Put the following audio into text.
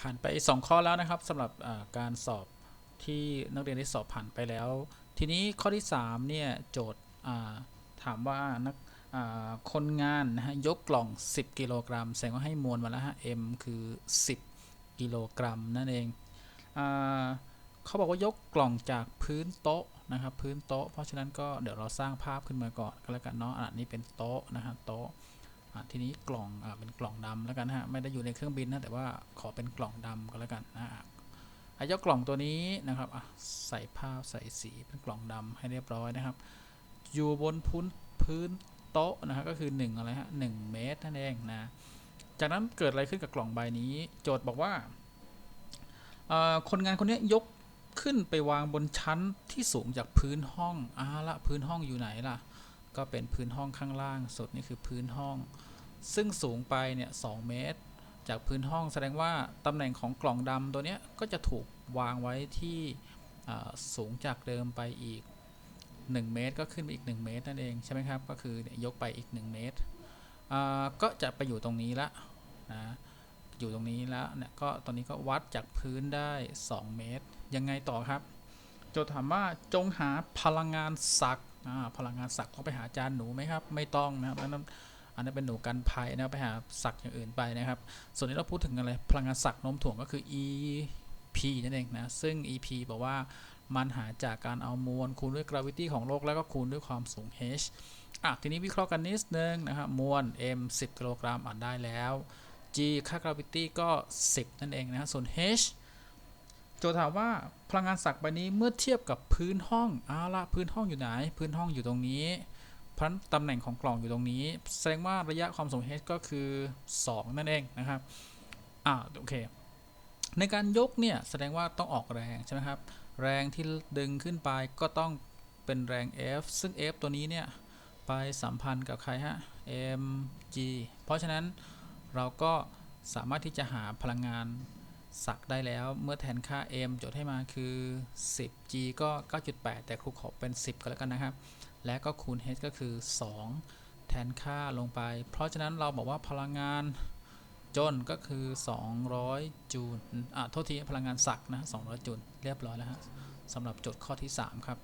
ผ่านไป 2 ข้อแล้วนะครับสำหรับการสอบที่นักเรียนได้สอบผ่านไปแล้ว ทีนี้ข้อที่3เนี่ยโจทย์ถามว่านักคนงานนะฮะยกกล่อง 10 กิโลกรัมแสดงว่าให้มวลมาแล้วฮะ m คือ 10 กิโลกรัมนั่นเองอเขาบอกว่ายกกล่องจากพื้นโต๊ะนะครับพื้นโต๊ะ เพราะฉะนั้นก็เดี๋ยวเราสร้างภาพขึ้นมาก่อนก็แล้วกันเนาะอันนี้เป็นโต๊ะนะฮะโต๊ะ ทีนี้กล่องอเป็นกล่องดำแล้วกันฮะไม่ได้อยู่ในเครื่องบินนะแต่ว่าขอเป็นกล่องดำก็แล้วกันนะฮะอายกกล่องตัวนี้นะครับใส่ภาพใส่สีเป็นกล่องดำให้เรียบร้อยนะครับ อยู่บนพื้นพื้นโต๊ะนะฮะก็คือ1อะไรฮะหเมตรนั่นเองนะจากนั้นเกิดอะไรขึ้นกับกล่องใบนี้ โจทย์บอกว่าคนงานคนนี้ยยกขึ้นไปวางบนชั้นที่สูงจากพื้นห้องอ่าละพื้นห้องอยู่ไหนล่ะ ก็เป็นพื้นห้องข้างล่างสุดนี่คือพื้นห้อง ซึ่งสูงไปเนี่ยสเมตร จากพื้นห้องแสดงว่าตำแหน่งของกล่องดำตัวเนี้ยก็จะถูกวางไว้ที่สูงจากเดิมไปอีก 1 เมตร ก็ขึ้นไปอีก 1 เมตรนั่นเองใช่ไหมครับก็คือเนี่ยยกไปอีก 1 เมตรก็จะไปอยู่ตรงนี้ละนะอยู่ตรงนี้แล้วเนี่ยก็ตอนนี้ก็วัดจากพื้นได้ 2 เมตร ยังไงต่อครับ โจทย์ถามว่าจงหาพลังงานศักย์พลังงานศักย์ต้องไปหาอาจารย์หนูไหมครับ ไม่ต้องนะครับนั้น อันนั้นเป็นหนูกันภัยนะครับไปหาศักย์อย่างอื่นไปนะครับ ส่วนนี้เราพูดถึงอะไรพลังงานศักย์โน้มถ่วงก็คือ EP นั่นเองนะ ซึ่ง EP บอกว่ามันหาจากการเอามวลคูณด้วย gravity ของโลกแล้วก็คูณด้วยความสูง h อะทีนี้วิเคราะห์กันนิดนึงนะครับมวล m 10กิโลกรัมอ่านได้แล้ว g ค่า gravity ก็ 10 นั่นเองนะฮะส่วน h โจทย์ถามว่าพลังงานศักย์ใบนี้เมื่อเทียบกับพื้นห้องเอาละพื้นห้องอยู่ไหน พื้นห้องอยู่ตรงนี้ เพราะตำแหน่งของกล่องอยู่ตรงนี้ แสดงว่าระยะความสูง h ก็คือ 2 นั่นเองนะครับอ่าโอเค ในการยกเนี่ยแสดงว่าต้องออกแรงใช่ไหมครับ แรงที่ดึงขึ้นไปก็ต้องเป็นแรง F ซึ่ง F ตัวนี้เนี่ยไปสัมพันธ์กับใครฮะ mg เพราะฉะนั้นเราก็สามารถที่จะหาพลังงานศักย์ได้แล้วเมื่อแทนค่า m โจทย์ให้มาคือ 10g ก็ 9.8 แต่ครูขอเป็น 10 ก็แล้วกันนะครับ และก็คูณ h ก็คือ 2 แทนค่าลงไป เพราะฉะนั้นเราบอกว่าพลังงานจนก็คือ 200 จูลอะโทษทีพลังงานศักย์นะ200 จูลเรียบร้อยแล้วฮะสำหรับโจทย์ข้อที่ 3 ครับ